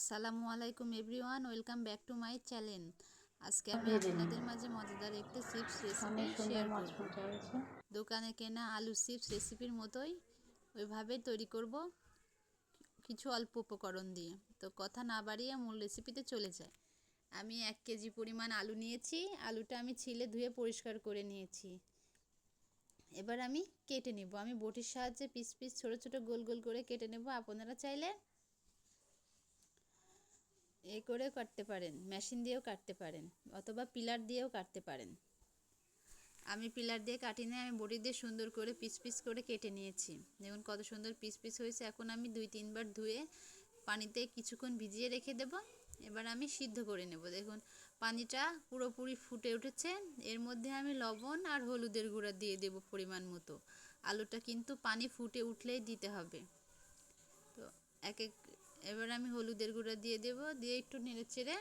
আসসালামু আলাইকুম everyone welcome back to my channel. আজকে আমি আপনাদের মাঝে মজাদার একটা চিপস রেসিপি শেয়ার করব। দোকানে কেনা আলু চিপস রেসিপির মতোই ওইভাবে তৈরি করব কিছু অল্প উপকরণ দিয়ে। তো কথা না বাড়িয়ে মূল রেসিপিতে চলে যায় আমি এক কেজি পরিমাণ আলু নিয়েছি আলুটা আমি ছিলে ধুয়ে পরিষ্কার করে নিয়েছি। এবার আমি কেটে নেব। আমি বটির সাহায্যে পিস পিস ছোট ছোট গোল গোল করে কেটে নেব। আপনারা চাইলে এ করে কাটতে পারেন, মেশিন দিয়েও কাটতে পারেন, অথবা পিলার দিয়েও কাটতে পারেন। আমি পিলার দিয়ে কাটি না আমি বড়ি দিয়ে সুন্দর করে পিস পিস করে কেটে নিয়েছি। দেখুন কত সুন্দর পিস পিস হয়েছে, এখন আমি দুই তিনবার ধুয়ে পানিতে কিছুক্ষণ ভিজিয়ে রেখে দেব। এবার আমি সিদ্ধ করে নেব। দেখুন পানিটা পুরোপুরি ফুটে উঠেছে, এর মধ্যে আমি লবণ আর হলুদের গুঁড়া দিয়ে দেব পরিমাণ মতো। আলুটা কিন্তু পানি ফুটে উঠলেই দিতে হবে। তো এক এক এবার আমি হলুদের গুঁড়া দিয়ে দেব, দিয়ে একটু নেড়ে চেড়ে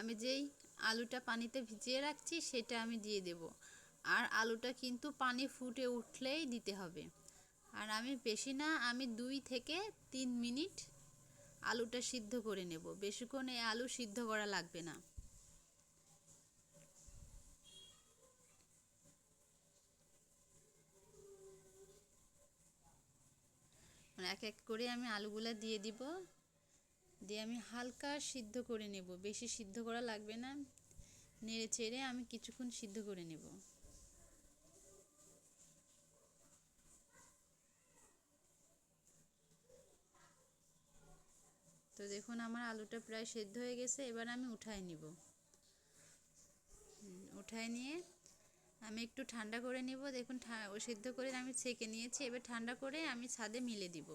আমি যেই আলুটা পানিতে ভিজিয়ে রাখছি সেটা আমি দিয়ে দেব। আর আলুটা কিন্তু পানি ফুটে উঠলেই দিতে হবে। আর আমি বেশি না, আমি দুই থেকে তিন মিনিট আলুটা সিদ্ধ করে নেব। বেশিক্ষণ এই আলু সিদ্ধ করা লাগবে না। এক এক করে আমি আলুগুলা দিয়ে দিব। দিয়ে আমি হালকা সিদ্ধ করে নেব। বেশি সিদ্ধ করা লাগবে না। নেড়ে চেড়ে আমি কিছুক্ষণ সিদ্ধ করে নেব। তো দেখুন আমার আলুটা প্রায় সেদ্ধ হয়ে গেছে। এবার আমি উঠাই নিব। উঠাই নিয়ে আমি একটু ঠান্ডা করে নিব দেখুন সিদ্ধ করে আমি ছেঁকে নিয়েছি এবার ঠান্ডা করে আমি ছাদে মিলে দিব।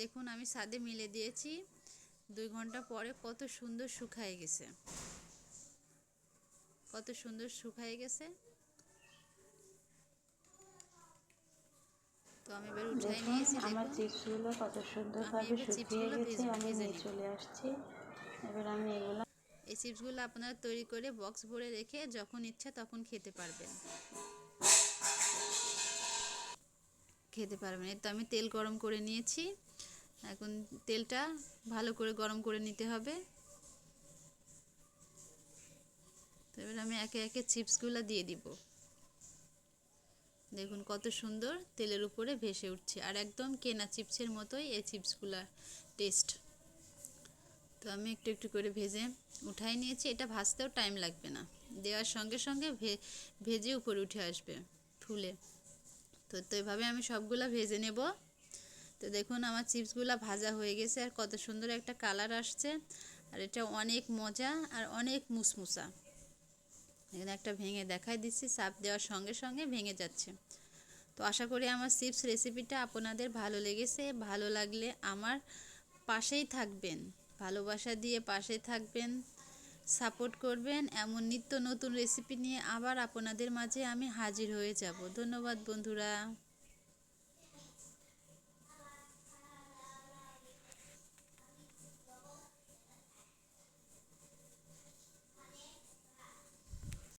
দেখুন আমি ছাদে মিলে দিয়েছি দুই ঘণ্টা পরে কত সুন্দর শুকায় গেছে। কত সুন্দর শুকায় গেছে। তো আমি এবার উঠাই নিয়েছি আমার চিপসগুলো কত সুন্দরভাবে শুকিয়ে গেছে আমি নিয়ে চলে আসছি। এবার আমি এগুলো এই চিপসগুলো আপনারা তৈরি করে বক্স ভরে রেখে যখন ইচ্ছা তখন খেতে পারবেন। খেতে পারবেন। এই তো আমি তেল গরম করে নিয়েছি। এখন তেলটা ভালো করে গরম করে নিতে হবে। তো এবার আমি একে একে চিপসগুলো দিয়ে দিব। দেখুন কত সুন্দর তেলের উপরে ভেসে উঠছে। আর একদম কেনা চিপসের মতোই এই চিপসগুলার টেস্ট। তো আমি একটু একটু করে ভেজে উঠাই নিয়েছি। এটা ভাজতেও টাইম লাগবে না। দেওয়ার সঙ্গে সঙ্গে ভেজে উপরে উঠে আসবে ফুলে। তো তো এভাবে আমি সবগুলা ভেজে নেব। তো দেখুন আমার চিপসগুলো ভাজা হয়ে গেছে আর কত সুন্দর একটা কালার আসছে। আর এটা অনেক মজা আর অনেক মুসমুসা। এখানে একটা ভেঙে দেখাই দিচ্ছি, চাপ দেওয়ার সঙ্গে সঙ্গে ভেঙে যাচ্ছে। তো আশা করি আমার চিপস রেসিপিটা আপনাদের ভালো লেগেছে, ভালো লাগলে আমার পাশেই থাকবেন। ভালোবাসা দিয়ে পাশে থাকবেন, সাপোর্ট করবেন, এমন নিত্য নতুন রেসিপি নিয়ে আবার আপনাদের মাঝে আমি হাজির হয়ে যাব। ধন্যবাদ বন্ধুরা।